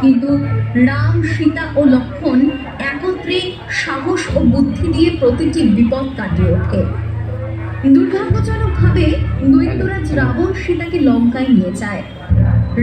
কিন্তু রাম, সীতা ও লক্ষণ একত্রে সাহস ও বুদ্ধি দিয়ে প্রতিটি বিপদ কাটিয়ে ওঠে। দুর্ভাগ্যজনকভাবে দৈত্যরাজ রাবণ সীতাকে লঙ্কায় নিয়ে যায়।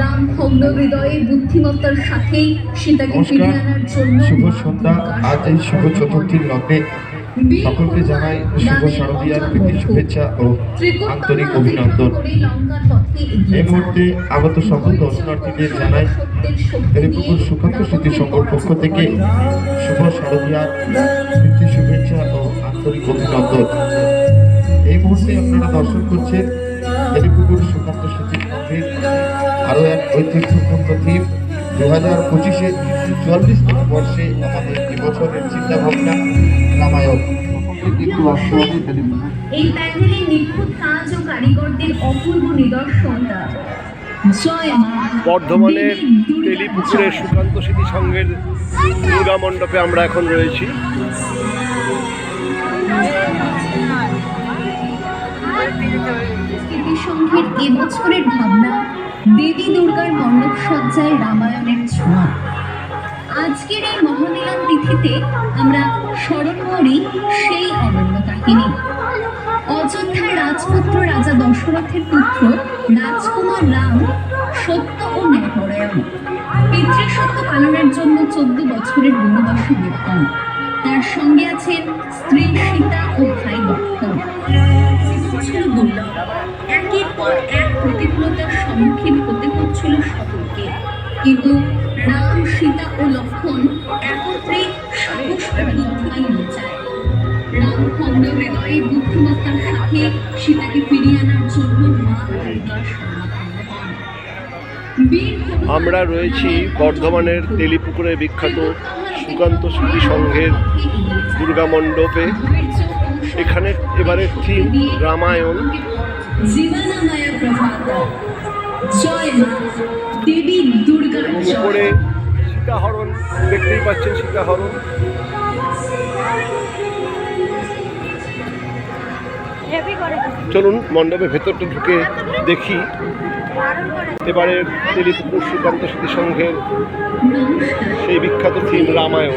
রাম ভগ্ন হৃদয়ে বুদ্ধিমত্তার সাথেই সীতাকে ফিরিয়ে আনার জন্য শুভ সন্ধ্যা। আজ এই শুভ চতুর্থীর। লগ্নে সকলকে জানাই শুভ শারদীয়ার প্রীতি শুভেচ্ছা ও আন্তরিক অভিনন্দন। এই মুহূর্তে আগত সকল দর্শনার্থীদের জানাই দেবীপুকুর সুকান্ত স্মৃতি সংঘর পক্ষ থেকে শুভ শারদীয়ার প্রীতি শুভেচ্ছা ও আন্তরিক অভিনন্দন। এই মুহূর্তে আপনারা দর্শন করছেন দেবীপুকুর সুকান্ত স্মৃতি। সংঘের আরও এক ঐতিহ্যপূর্ণ থিম দু হাজার পঁচিশে চুয়াল্লিশতম বর্ষে আমাদের এবছরের চিন্তাভাবনা রামায়ণ। এই প্যান্ডেলের নিখুঁত কাজ ও কারিগরদের অপূর্ব মা বর্ধমানের তেলিপুকুরের সুকান্ত স্মৃতি সংঘের দুর্গা মণ্ডপে আমরা এখন রয়েছি। সংঘের এবছরের ভাবনা, দেবী দুর্গার মণ্ডপ সজ্জায় রামায়ণের ছোঁয়া। আজকের এই মহামিলন তিথিতে আমরা স্মরণ করি সেই অনন্য কাহিনী। অযোধ্যার রাজপুত্র রাজা দশরথের পুত্র রাজকুমার রাম সত্য ও ন্যায়পরায়ণ। পিতৃসত্য পালনের জন্য চোদ্দ বছরের বনবাসী বিক্রম তার সঙ্গে আছেন স্ত্রী সীতা ও কিন্তু রাম সীতা ও লক্ষণ একত্রে সাহস ও বুদ্ধি নিয়ে যায় রাম খন্ড হৃদয়ে বুদ্ধিমত্তার সাথে সীতাকে ফিরিয়ে আনার জন্য মা দুর্গার আমরা রয়েছি বর্ধমানের তেলিপুকুরে বিখ্যাত সুকান্ত স্মৃতি সংঘের দুর্গা মণ্ডপে। এখানে এবারের থিম রামায়ণ। জীবনাময় প্রভাত। জয় মা। সীতাহরণ দেখতেই পাচ্ছেন সীতাহরণ চলুন মণ্ডপের ভেতরটা ঢুকে দেখি। এবারে তেলিপুকুর সুকান্ত স্মৃতি সংঘের সেই বিখ্যাত থিম রামায়ণ।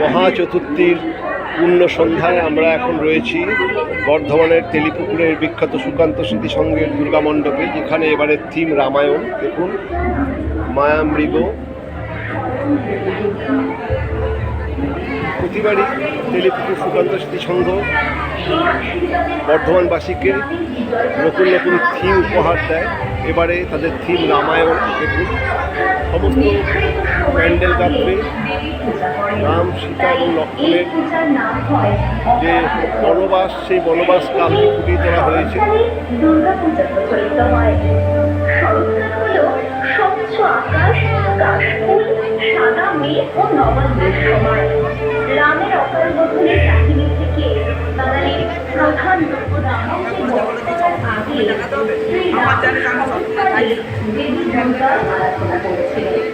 মহা চতুর্থীর পূর্ণ সন্ধ্যায় আমরা এখন রয়েছি বর্ধমানের তেলিপুকুরের বিখ্যাত সুকান্ত স্মৃতি সংঘের দুর্গা মণ্ডপে, যেখানে এবারের থিম রামায়ণ। দেখুন, মায়ামৃগ। প্রতিবারই তেলিপুকুর সুকান্ত স্মৃতি সংঘ বর্ধমানবাসীকে নতুন নতুন থিম উপহার দেয়। এবারে তাদের থিম রামায়ণ। দেখুন, সমস্ত প্যান্ডেল কাঁপবে রাম সীতা এবং লক্ষ্মণের যে বনবাস সেই বনবাস কালকে ফুটিয়ে তোলা হয়েছে। দুর্গাপূজা প্রচলিত হয় শরৎকাল আকাশ কাশফুল সাদা মেঘ ও নবান্নের সময় রামের অকাল বোধনের কাহিনী থেকে বাঙালির প্রধান দুর্গদাহকে আগে শ্রীরাম অবস্থায় দেবী দুর্গার আরাধনা করেছিলেন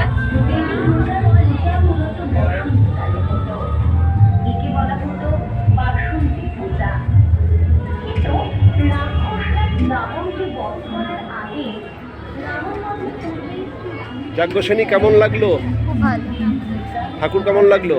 যাজ্ঞসেনী কেমন লাগল? ঠাকুর কেমন লাগল?